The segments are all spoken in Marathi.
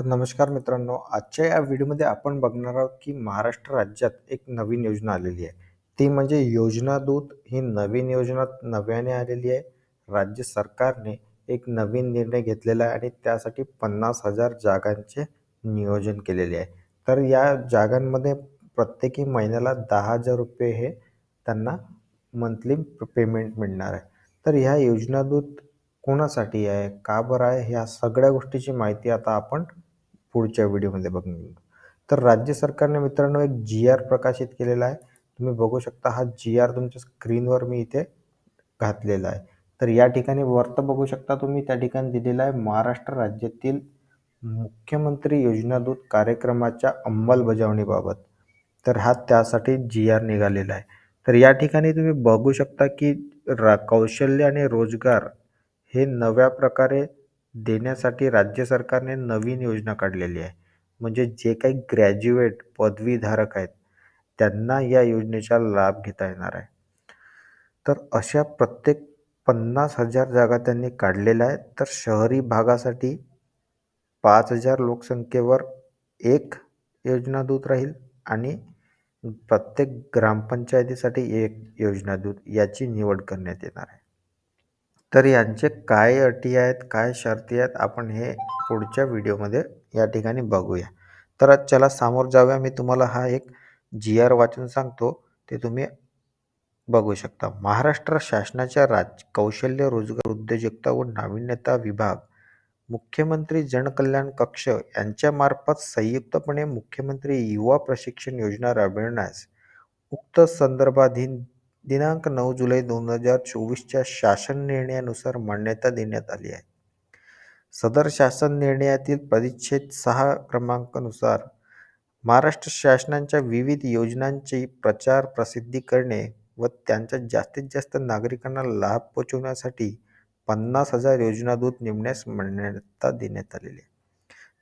तर नमस्कार मित्रांनो आजच्या या व्हिडिओमध्ये आपण बघणार आहोत की महाराष्ट्र राज्यात एक नवीन योजना आलेली आहे. ती म्हणजे योजना दूत ही नवीन योजना नव्याने आलेली आहे. राज्य सरकारने एक नवीन निर्णय घेतलेला आहे आणि त्यासाठी पन्नास हजार जागांचे नियोजन केलेले आहे. तर या जागांमध्ये प्रत्येकी महिन्याला दहा हजार रुपये हे त्यांना मंथली पेमेंट मिळणार आहे. तर ह्या योजना दूत कोणासाठी आहे? का बरं आहे? ह्या सगळ्या गोष्टीची माहिती आता आपण पुढच्या व्हिडिओमध्ये बघून घेऊ. तर राज्य सरकारने मित्रांनो एक जी आर प्रकाशित केलेला आहे. तुम्ही बघू शकता हा जी आर तुमच्या स्क्रीनवर मी इथे घातलेला आहे. तर या ठिकाणी वर्त बघू शकता तुम्ही त्या ठिकाणी दिलेला आहे महाराष्ट्र राज्यातील मुख्यमंत्री योजनादूत कार्यक्रमाच्या अंमलबजावणीबाबत. तर हा त्यासाठी जी आर निघालेला आहे. तर या ठिकाणी तुम्ही बघू शकता की रा कौशल्य आणि रोजगार हे नव्या प्रकारे देण्यासाठी राज्य सरकारने नवीन योजना काढलेली आहे. म्हणजे जे काही ग्रॅज्युएट पदवीधारक आहेत त्यांना या योजनेचा लाभ घेता येणार आहे. तर अशा प्रत्येक पन्नास हजार जागा त्यांनी काढलेल्या आहेत. तर शहरी भागासाठी पाच हजार लोकसंख्येवर एक योजना दूत राहील आणि प्रत्येक ग्रामपंचायतीसाठी एक योजना दूत याची निवड करण्यात येणार आहे. तर यांचे काय अटी आहेत काय शर्ती आहेत आपण हे पुढच्या व्हिडिओमध्ये या ठिकाणी बघूया. तर आज चला सामोर जाऊया. मी तुम्हाला हा एक जी आर वाचून सांगतो. ते तुम्ही बघू शकता. महाराष्ट्र शासनाच्या राज कौशल्य रोजगार उद्योजकता व नाविन्यता विभाग मुख्यमंत्री जनकल्याण कक्ष यांच्यामार्फत संयुक्तपणे मुख्यमंत्री युवा प्रशिक्षण योजना राबविण्यास उक्त संदर्भाधीन दिनांक नऊ जुलै दोन हजार चोवीसच्या शासन निर्णयानुसार मान्यता देण्यात आली आहे. सदर शासन निर्णयातील परिच्छेद सहा क्रमांकानुसार महाराष्ट्र शासनाच्या विविध योजनांची प्रचार प्रसिद्धी करणे व त्यांच्या जास्तीत जास्त नागरिकांना लाभ पोचवण्यासाठी पन्नास हजार योजनादूत नेमण्यास मान्यता देण्यात आलेली आहे.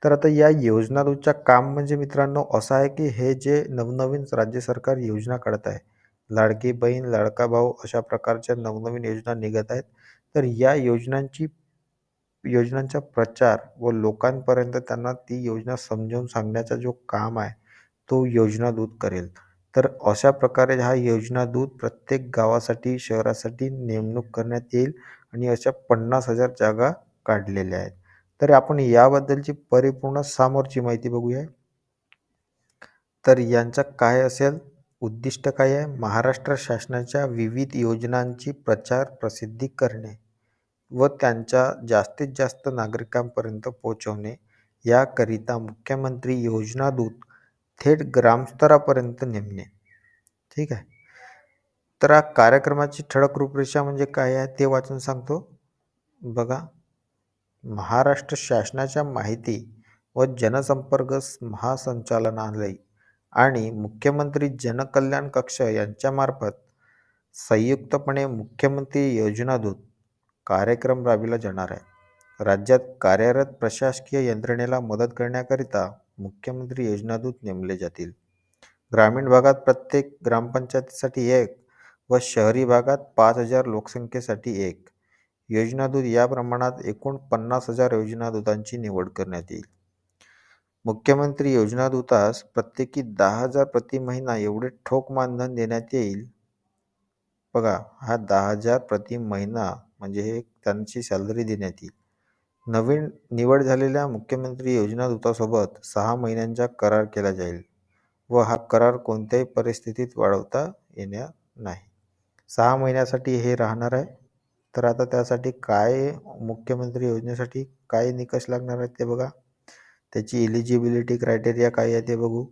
तर आता या योजनादूतच्या काम म्हणजे मित्रांनो असं आहे की हे जे नवनवीन राज्य सरकार योजना काढत आहे लाडकी बहीण लाडका भाऊ अशा प्रकारच्या नवनवीन योजना निघत आहेत. तर या योजनांची योजनांचा प्रचार व लोकांपर्यंत त्यांना ती योजना समजावून सांगण्याचा जो काम आहे तो योजना दूत करेल. तर अशा प्रकारे हा योजना दूत प्रत्येक गावासाठी शहरासाठी नेमणूक करण्यात येईल आणि अशा पन्नास हजार जागा काढलेल्या आहेत. तर आपण याबद्दलची परिपूर्ण सामोरची माहिती बघूया. तर यांचा काय असेल? उद्दिष्ट काय आहे? महाराष्ट्र शासनाच्या विविध योजनांची प्रचार प्रसिद्धी करणे व त्यांच्या जास्तीत जास्त नागरिकांपर्यंत पोहोचवणे याकरिता मुख्यमंत्री योजनादूत थेट ग्रामस्तरापर्यंत नेमणे. ठीक आहे? तर हा कार्यक्रमाची ठळक रूपरेषा म्हणजे काय आहे ते वाचून सांगतो. बघा. महाराष्ट्र शासनाच्या माहिती व जनसंपर्क महासंचालनालय आणि मुख्यमंत्री जनकल्याण कक्ष यांच्यामार्फत संयुक्तपणे मुख्यमंत्री योजनादूत कार्यक्रम राबविला जाणार आहे. राज्यात कार्यरत प्रशासकीय यंत्रणेला मदत करण्याकरिता मुख्यमंत्री योजनादूत नेमले जातील. ग्रामीण भागात प्रत्येक ग्रामपंचायतीसाठी एक व शहरी भागात पाच हजार लोकसंख्येसाठी एक. योजनादूत या प्रमाणात एकूण पन्नास हजार योजनादूतांची निवड करण्यात येईल. मुख्यमंत्री योजनादूतास प्रत्येकी दहा हजार प्रति महिना एवढे ठोक मानधन देण्यात येईल? बघा हा दहा हजार प्रति महिना म्हणजे हे त्यांची सॅलरी देण्यात येईल. नवीन निवड झालेल्या मुख्यमंत्री योजनादूतासोबत सहा महिन्यांचा करार केला जाईल व हा करार कोणत्याही परिस्थितीत वाढवता येणार नाही. सहा महिन्यासाठी हे राहणार आहे? तर आता त्यासाठी काय मुख्यमंत्री योजनेसाठी काय निकष लागणार आहेत ते बघा. त्याची इलिजिबिलिटी क्रायटेरिया काय आहे ते बघू.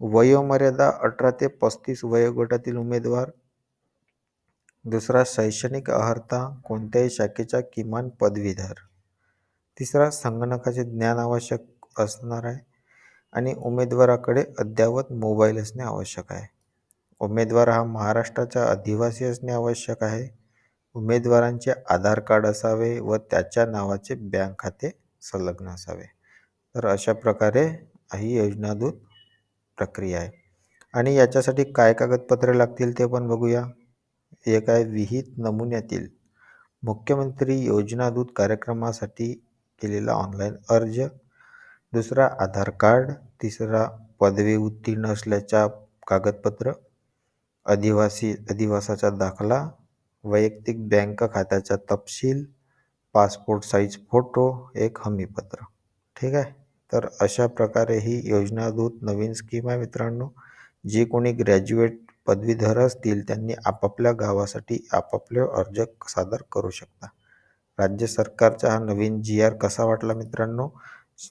वयोमर्यादा अठरा ते पस्तीस वयोगटातील उमेदवार. दुसरा शैक्षणिक अर्हता कोणत्याही शाखेचा किमान पदवीधर. तिसरा संगणकाचे ज्ञान आवश्यक असणार आहे. आणि उमेदवाराकडे अद्ययावत मोबाईल असणे आवश्यक आहे. उमेदवार हा महाराष्ट्राचा अधिवासी असणे आवश्यक आहे. उमेदवारांचे आधार कार्ड असावे व त्याच्या नावाचे बँक खाते संलग्न असावे. तर अशा प्रकारे ही योजनादूत प्रक्रिया आहे. आणि याच्यासाठी काय कागदपत्रे लागतील ते पण बघूया. एक आहे विहित नमुन्यातील मुख्यमंत्री योजनादूत कार्यक्रमासाठी केलेला ऑनलाईन अर्ज. दुसरा आधार कार्ड. तिसरा पदवी उत्तीर्ण असल्याच्या कागदपत्र. अधिवासी अधिवासाचा दाखला. वैयक्तिक बँक खात्याचा तपशील. Passport size photo. एक हमीपत्र. ठीक आहे? तर अशा प्रकारे ही योजनादूत नवीन स्कीम आहे मित्रांनो. जे कोणी ग्रॅज्युएट पदवीधर असतील त्यांनी आपापल्या गावासाठी आपापले अर्ज सादर करू शकता. राज्य सरकारचा हा नवीन जी आर कसा वाटला मित्रांनो?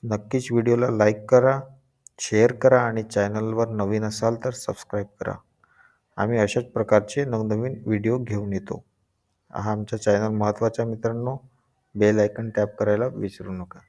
नक्कीच व्हिडिओला लाईक करा शेअर करा आणि चॅनलवर नवीन असाल तर सबस्क्राईब करा. आम्ही अशाच प्रकारचे नवनवीन व्हिडिओ घेऊन येतो. हा आमचा चॅनल महत्त्वाचा मित्रांनो. बेल आयकन टॅप करायला विसरू नका.